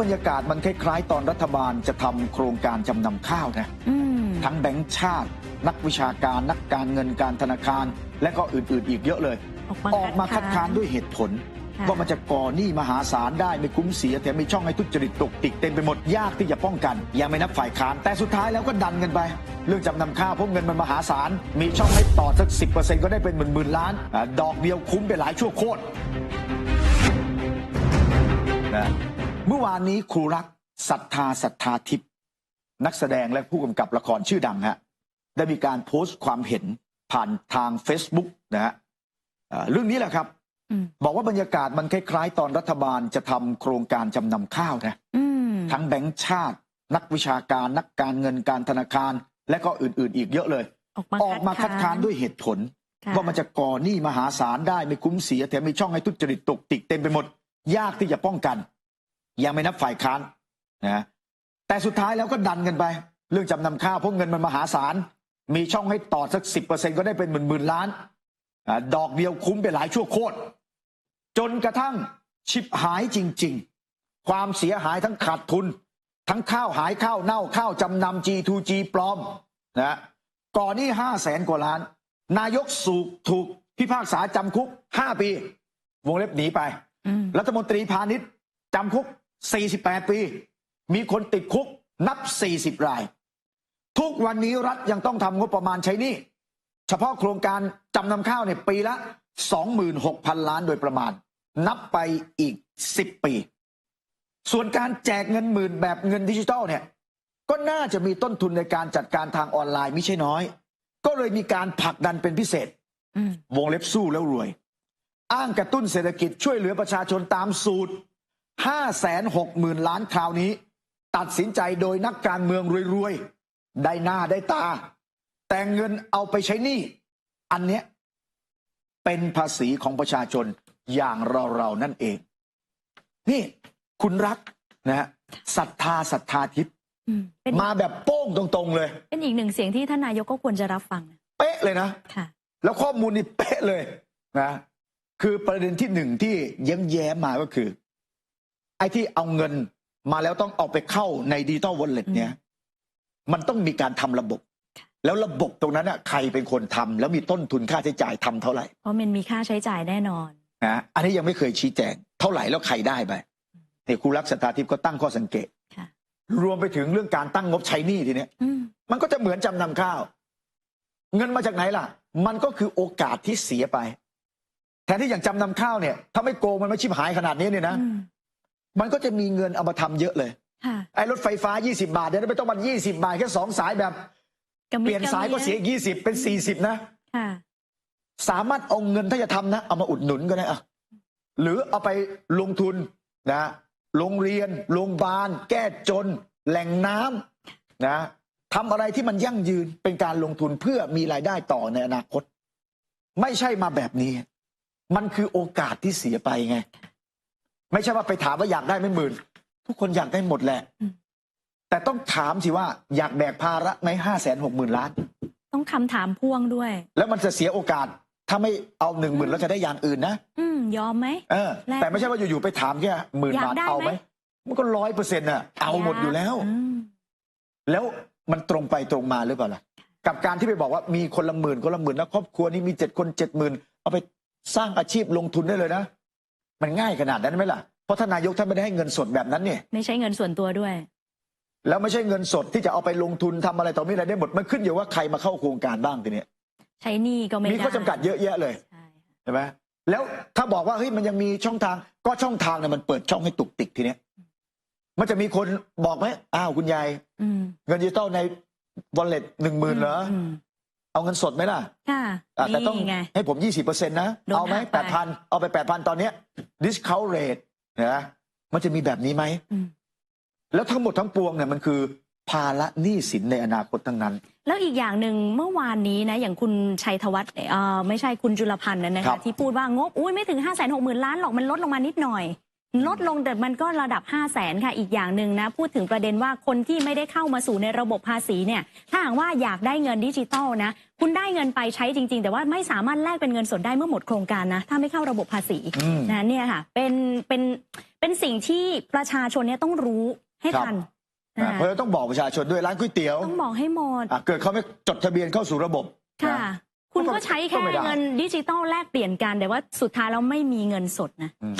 บรรยากาศมันคล้ายๆ ตอนรัฐบาลจะทำโครงการจำนำข้าวนะอืมทั้งแบงก์ชาติ นักวิชาการนักการเงินการธนาคาร และก็อื่นๆอีกเยอะเลย ออกมาคัดค้านด้วยเหตุผลค่ะว่ามันจะก่อหนี้มหาศาลได้ไม่คุ้มเสียแถมมีช่องให้ทุจริตตกติกเต็มไปหมดยากที่จะป้องกัน ยังไม่นับฝ่ายค้านแต่สุดท้ายแล้วก็ดันกันไป เรื่องจำนำข้าวเพราะเงินมันมหาศาลมีช่องให้ต่อสักสิก็ได้เป็นหมื่นๆล้านอ่าดอกเดียวคุ้มไปหลายชั่วโคตรนะ เมื่อวานนี้ครูรักศรัทธาศรัทธาทิพย์นักแสดงและผู้กำกับละครชื่อดังฮะได้มีการโพสต์ความเห็นผ่านทาง Facebook นะฮะอ่าเรื่องนี้แหละครับอืมบอกว่าบรรยากาศมันคล้ายๆ ตอนรัฐบาลจะทำโครงการจำนำข้าวนะอืมทั้งแบงก์ชาติ นักวิชาการนักการเงินการธนาคาร และก็อื่นๆ อีกเยอะเลย ออกมาออกมาคัดค้านด้วยเหตุผลค่ะว่ามันจะก่อหนี้มหาศาลได้ไม่คุ้มเสียแถมมีช่องให้ทุจริตตกติกเต็มไปหมด ยากที่จะป้องกัน ยังไม่นับฝ่ายค้านนะแต่สุดท้ายแล้วก็ดันกันไป เรื่องจำนำข้าวเพราะเงินมันมหาศาล มีช่องให้ต่อสักสิก็ได้เป็นหมื่นๆล้านอ่าดอกเดียวคุ้มไปหลายชั่วโคตร จนกระทั่งชิบหายจริง ๆ ความเสียหายทั้งขาดทุน ทั้งข้าวหายข้าวเน่าข้าวจำนำ G2G ปลอมนะก่อนนี้ห้าแสนกว่าล้าน นายกสูกถูกพิพากษาจำคุกห้าปี วงเล็บหนีไปอืมรัฐมนตรีพาณิชย์จำคุก 48 ปี มีคนติดคุกนับ 40 ราย ทุกวันนี้รัฐยังต้องทำงบประมาณใช้หนี้เฉพาะโครงการจำนำข้าวเนี่ยปีละ 26,000 ล้านโดยประมาณ นับไปอีก 10 ปี ส่วนการแจกเงินหมื่นแบบเงินดิจิทัลเนี่ยก็น่าจะมีต้นทุนในการจัดการทางออนไลน์ไม่ใช่น้อย ก็เลยมีการผลักดันเป็นพิเศษอืมวงเล็บสู้แล้วรวย อ้างกระตุ้นเศรษฐกิจช่วยเหลือประชาชนตามสูตร 5 6 0 0 0 0 ล้านคราวนี้ ตัดสินใจโดยนักการเมืองรวยๆ ได้หน้าได้ตา แต่เงินเอาไปใช้หนี้ อันเนี้ยเป็นภาษีของประชาชนอย่างเราๆ นั่นเอง นี่คุณรักนะฮะศรัทธาศรัทธาทิพย์อืมเป็นมาแบบโป้งตรงๆเลย เป็นอีกหนึ่งเสียงที่ท่านนายกก็ควรจะรับฟังนะเป๊ะเลยนะค่ะ แล้วข้อมูลนี่เป๊ะเลยนะ คือประเด็นที่หนึ่งที่แย้มแย้มๆมาก็คือ ไอ้ที่เอาเงินมาแล้วต้องเอาไปเข้าในดิจิตอลวอลเล็ตเนี่ย มันต้องมีการทำระบบ แล้วระบบตรงนั้นน่ะใครเป็นคนทำแล้วมีต้นทุนค่าใช้จ่ายทำเท่าไหร่ เพราะมันมีค่าใช้จ่ายแน่นอนนะอันนี้ยังไม่เคยชี้แจง เท่าไหร่แล้วใครได้ไปเนี่ยครูรักษตาทิพย์ก็ตั้งข้อสังเกตค่ะรวมไปถึงเรื่องการตั้งงบใช้หนี้ทีเนี้ยอืมมันก็จะเหมือนจำนำข้าว เงินมาจากไหนล่ะ มันก็คือโอกาสที่เสียไป แทนที่อย่างจำนำข้าวเนี่ย ถ้าไม่โกงมันไม่ชิบหายขนาดนี้เนี่ยนะอื มมันก็จะมีเงินเอามาทำเยอะเลยค่ะไอ้รถไฟฟ้า 20 บาทเดี๋ยวไม่ต้องมา20 บาทแค่สองสายแบบกระมิดเปลี่ยนสายก็เสียอีก20เป็น40นะค่ะสามารถเอาเงินถ้าจะทำนะ เอามาอุดหนุนก็ได้อะหรือเอาไปลงทุนนะโรงเรียนโรงพยาบาล แก้จน แหล่งน้ำนะทำอะไรที่มันยั่งยืนเป็นการลงทุนเพื่อมีรายได้ต่อในอนาคต ไม่ใช่มาแบบนี้ มันคือโอกาสที่เสียไปไง ไม่ใช่ว่าไปถามว่าอยากได้ไม่หมื่น ทุกคนอยากได้หมดแหละอืมแต่ต้องถามสิว่าอยากแบกภาระไหมห้าแสนหกหมื่นล้าน ต้องคำถามพ่วงด้วย แล้วมันจะเสียโอกาส ถ้าไม่เอาหนึ่งหมื่นแล้วจะได้อย่างอื่นนะอืมยอมไหม เออ แลกแต่ไม่ใช่ว่าอยู่ๆไปถามแค่หมื่นอยากบาทได้เอาไหมไหม มันก็ร้อยเปอร์เซ็นต์อะเอาหมดอยู่แล้วอืมแล้วมันตรงไปตรงมาหรือเปล่าล่ะกับการที่ไปบอกว่ามีคนละหมื่นคนละหมื่นแล้วครอบครัวนี้มีเจ็ดคนเจ็ดหมื่นเอาไปสร้างอาชีพลงทุนได้เลยนะ มันง่ายขนาดนั้นไหมล่ะ เพราะท่านนายกท่านไม่ได้ให้เงินสดแบบนั้นเนี่ยไม่ใช่เงินส่วนตัวด้วย แล้วไม่ใช่เงินสดที่จะเอาไปลงทุนทำอะไรต่อมีอะไรได้หมด มันขึ้นอยู่ว่าใครมาเข้าโครงการบ้างทีเนี้ยใช้หนี้ก็ไม่ได้มีข้อจำกัดเยอะแยะเลยใช่ค่ะใช่ไหมแล้วถ้าบอกว่าเฮ้ยมันยังมีช่องทางก็ช่องทางเนี่ยมันเปิดช่องให้ตุกติกทีเนี้ยมันจะมีคนบอกไหมอ้าวคุณยายอืมเงินดิจิตอลในวอลเล็ตหนึ่งหมื่นเหรอม เอาเงินสดไหมล่ะค่ะอะแต่ต้องนี่ไง ให้ผม 20%นะ โดนเอาไหมหักไปแปดพันเอาไป 8,000 ตอนเนี้ย discount rate นะมันจะมีแบบนี้ไหม อืมแล้วทั้งหมดทั้งปวงเนี่ยมันคือภาระหนี้สินในอนาคตทั้งนั้น แล้วอีกอย่างหนึ่งเมื่อวานนี้นะ อย่างคุณชัยธวัฒน์เอ่อไม่ใช่คุณจุลพันธ์นะนะครัคะบ ที่พูดว่างบอุ้ยไม่ถึง5 6 0 0 0 0ล้านหรอกมันลดลงมานิดหน่อย ลดลงแต่มันก็ระดับ 5 0 0แสนค่ะอีกอย่างหนึ่งนะ พูดถึงประเด็นว่าคนที่ไม่ได้เข้ามาสู่ในระบบภาษีเนี่ย ถ้าหากว่าอยากได้เงินดิจิตอลนะ คุณได้เงินไปใช้จริง ๆ แต่ว่าไม่สามารถแลกเป็นเงินสดได้เมื่อหมดโครงการนะ ถ้าไม่เข้าระบบภาษีอืมนะเนี่ยค่ะ เป็นเป็นเป็นสิ่งที่ประชาชนเนี่ยต้องรู้ให้ครับทันนะนะคะเพราะฉะนั้นต้องบอกประชาชนด้วยร้านก๋วยเตี๋ยวต้องบอกให้หมดอะเกิดเขาไม่จดทะเบียนเข้าสู่ระบบค่ะนะคุณก็ใช้ก็แค่ไม่ได้เงินดิจิตอลแลกเปลี่ยนกันแต่ว่าสุดท้ายแล้วไม่มีเงินสดนะอืม